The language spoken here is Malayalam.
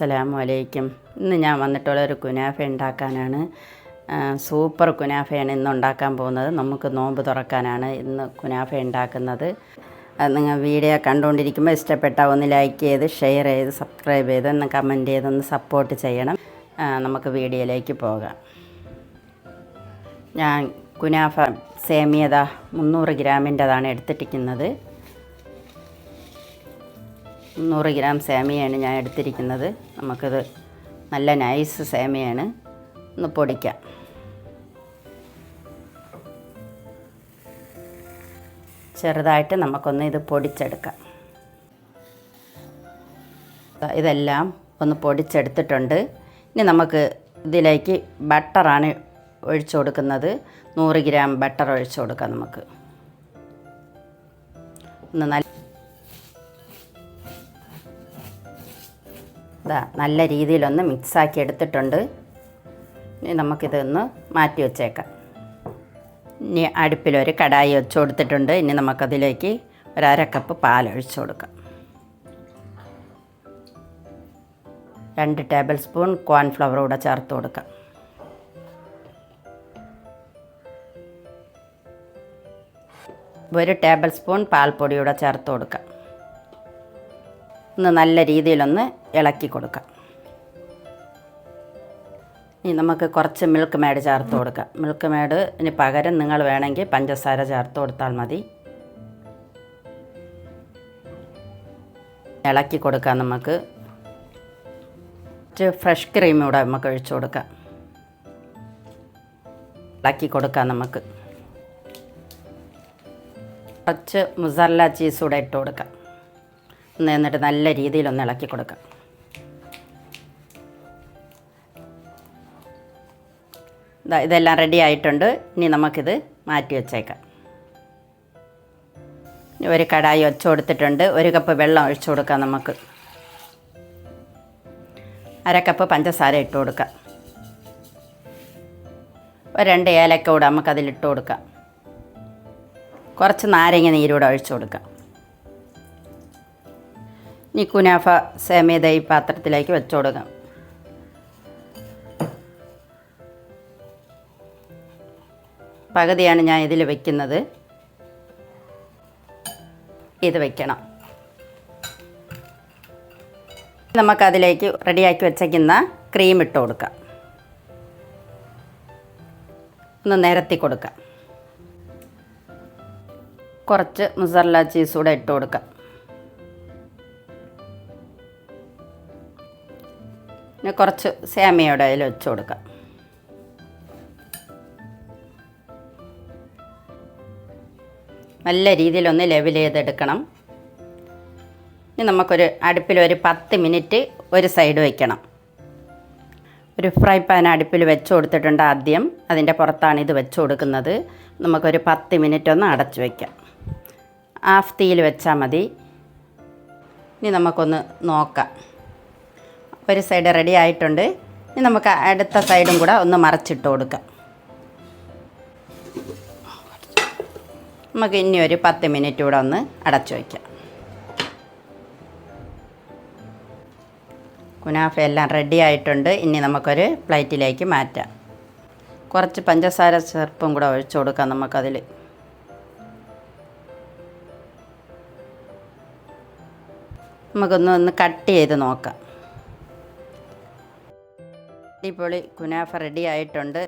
അസ്സലാമു അലൈക്കും. ഇന്ന് ഞാൻ വന്നിട്ടുള്ള ഒരു കുനാഫ ഉണ്ടാക്കാനാണ്. സൂപ്പർ കുനാഫയാണ് ഇന്ന് ഉണ്ടാക്കാൻ പോകുന്നത്. നമുക്ക് നോമ്പ് തുറക്കാനാണ് ഇന്ന് കുനാഫ ഉണ്ടാക്കുന്നത്. നിങ്ങൾ വീഡിയോ കണ്ടുകൊണ്ടിരിക്കുമ്പോൾ ഇഷ്ടപ്പെട്ട ഒന്ന് ലൈക്ക് ചെയ്ത് ഷെയർ ചെയ്ത് സബ്സ്ക്രൈബ് ചെയ്ത് ഒന്ന് കമന്റ് ചെയ്ത് ഒന്ന് സപ്പോർട്ട് ചെയ്യണം. നമുക്ക് വീഡിയോയിലേക്ക് പോകാം. ഞാൻ കുനാഫ സേമിയത മുന്നൂറ് ഗ്രാമിന്റെതാണ് എടുത്തിട്ടിരിക്കുന്നത് മുന്നൂറ് ഗ്രാം സേമിയാണ് ഞാൻ എടുത്തിരിക്കുന്നത്. നമുക്കിത് നല്ല നൈസ് സേമിയാണ് ഒന്ന് പൊടിക്കാം. ചെറുതായിട്ട് നമുക്കൊന്ന് ഇത് പൊടിച്ചെടുക്കാം. ഇതെല്ലാം ഒന്ന് പൊടിച്ചെടുത്തിട്ടുണ്ട്. ഇനി നമുക്ക് ഇതിലേക്ക് ബട്ടറാണ് ഒഴിച്ചു കൊടുക്കുന്നത്. നൂറ് ഗ്രാം ബട്ടർ ഒഴിച്ചു കൊടുക്കാം നമുക്ക്. ഒന്ന് നല്ല ഇതാ നല്ല രീതിയിലൊന്ന് മിക്സാക്കി എടുത്തിട്ടുണ്ട്. ഇനി നമുക്കിതൊന്ന് മാറ്റി വെച്ചേക്കാം. ഇനി അടുപ്പിലൊരു കടായി വെച്ച് കൊടുത്തിട്ടുണ്ട്. ഇനി നമുക്കതിലേക്ക് ഒരു അര കപ്പ് പാൽ ഒഴിച്ചു കൊടുക്കാം. രണ്ട് ടേബിൾ സ്പൂൺ കോൺഫ്ലവർ കൂടെ ചേർത്ത് കൊടുക്കാം. ഒരു ടേബിൾ സ്പൂൺ പാൽപ്പൊടി കൂടെ ചേർത്ത് കൊടുക്കാം. ഒന്ന് നല്ല രീതിയിലൊന്ന് ഇളക്കി കൊടുക്കാം. ഇനി നമുക്ക് കുറച്ച് മിൽക്ക് മേഡ് ചേർത്ത് കൊടുക്കാം. മിൽക്ക് മേഡ് ഇനി പകരം നിങ്ങൾ വേണമെങ്കിൽ പഞ്ചസാര ചേർത്ത് കൊടുത്താൽ മതി. ഇളക്കി കൊടുക്കാം നമുക്ക്. ഫ്രഷ് ക്രീം കൂടെ നമുക്ക് ഒഴിച്ചു കൊടുക്കാം. ഇളക്കി കൊടുക്കാം നമുക്ക്. കുറച്ച് മുസല്ല ചീസ് കൂടെ ഇട്ട് കൊടുക്കാം. എന്നിട്ട് നല്ല രീതിയിൽ ഒന്ന് ഇളക്കി കൊടുക്കാം ഇതെല്ലാം റെഡി ആയിട്ടുണ്ട്. ഇനി നമുക്കിത് മാറ്റി വെച്ചേക്കാം. ഒരു കടായി ഒച്ച കൊടുത്തിട്ടുണ്ട്. ഒരു കപ്പ് വെള്ളം ഒഴിച്ചു കൊടുക്കാം നമുക്ക്. അര കപ്പ് പഞ്ചസാര ഇട്ട് കൊടുക്കാം. ഒരു രണ്ട് ഏലക്ക കൂടെ നമുക്കതിലിട്ട് കൊടുക്കാം. കുറച്ച് നാരങ്ങ നീരൂടെ ഒഴിച്ചു കൊടുക്കാം. ഇനി കുനാഫ സേമിയത ഈ പാത്രത്തിലേക്ക് വെച്ചു കൊടുക്കാം. പകുതിയാണ് ഞാൻ ഇതിൽ വയ്ക്കുന്നത് ഇത് വയ്ക്കണം നമുക്കതിലേക്ക് റെഡിയാക്കി വെച്ചേക്കുന്ന ക്രീം ഇട്ട് കൊടുക്കാം. ഒന്ന് നിരത്തി കൊടുക്കാം. കുറച്ച് മുസർല ചീസ് കൂടെ ഇട്ട് കൊടുക്കാം. പിന്നെ കുറച്ച് സേമയോടെ അതിൽ വെച്ച് കൊടുക്കാം. നല്ല രീതിയിലൊന്ന് ലെവൽ ചെയ്തെടുക്കണം. ഇനി നമുക്കൊരു അടുപ്പിൽ ഒരു പത്ത് മിനിറ്റ് ഒരു സൈഡ് വയ്ക്കണം ഒരു ഫ്രൈ പാൻ അടുപ്പിൽ വെച്ച് കൊടുത്തിട്ടുണ്ട് ആദ്യം. അതിന്റെ പുറത്താണ് ഇത് വെച്ച് കൊടുക്കുന്നത്. നമുക്കൊരു പത്ത് മിനിറ്റ് ഒന്ന് അടച്ച് വയ്ക്കാം ഹാഫ് തീയിൽ വെച്ചാൽ മതി. ഇനി നമുക്കൊന്ന് നോക്കാം. ഒരു സൈഡ് റെഡി ആയിട്ടുണ്ട്. ഇനി നമുക്ക് അടുത്ത സൈഡും കൂടെ ഒന്ന് മറച്ചിട്ട് കൊടുക്കാം. നമുക്ക് ഇനി ഒരു പത്ത് മിനിറ്റ് കൂടെ ഒന്ന് അടച്ചു വയ്ക്കാം. കുനാഫ എല്ലാം റെഡി ആയിട്ടുണ്ട്. ഇനി നമുക്കൊരു പ്ലേറ്റിലേക്ക് മാറ്റാം. കുറച്ച് പഞ്ചസാര ചെറുപ്പും കൂടെ ഒഴിച്ചു കൊടുക്കാം നമുക്കതിൽ. നമുക്കൊന്ന് ഒന്ന് കട്ട് ചെയ്ത് നോക്കാം. അടിപൊളി കുനാഫ റെഡി ആയിട്ടുണ്ട്.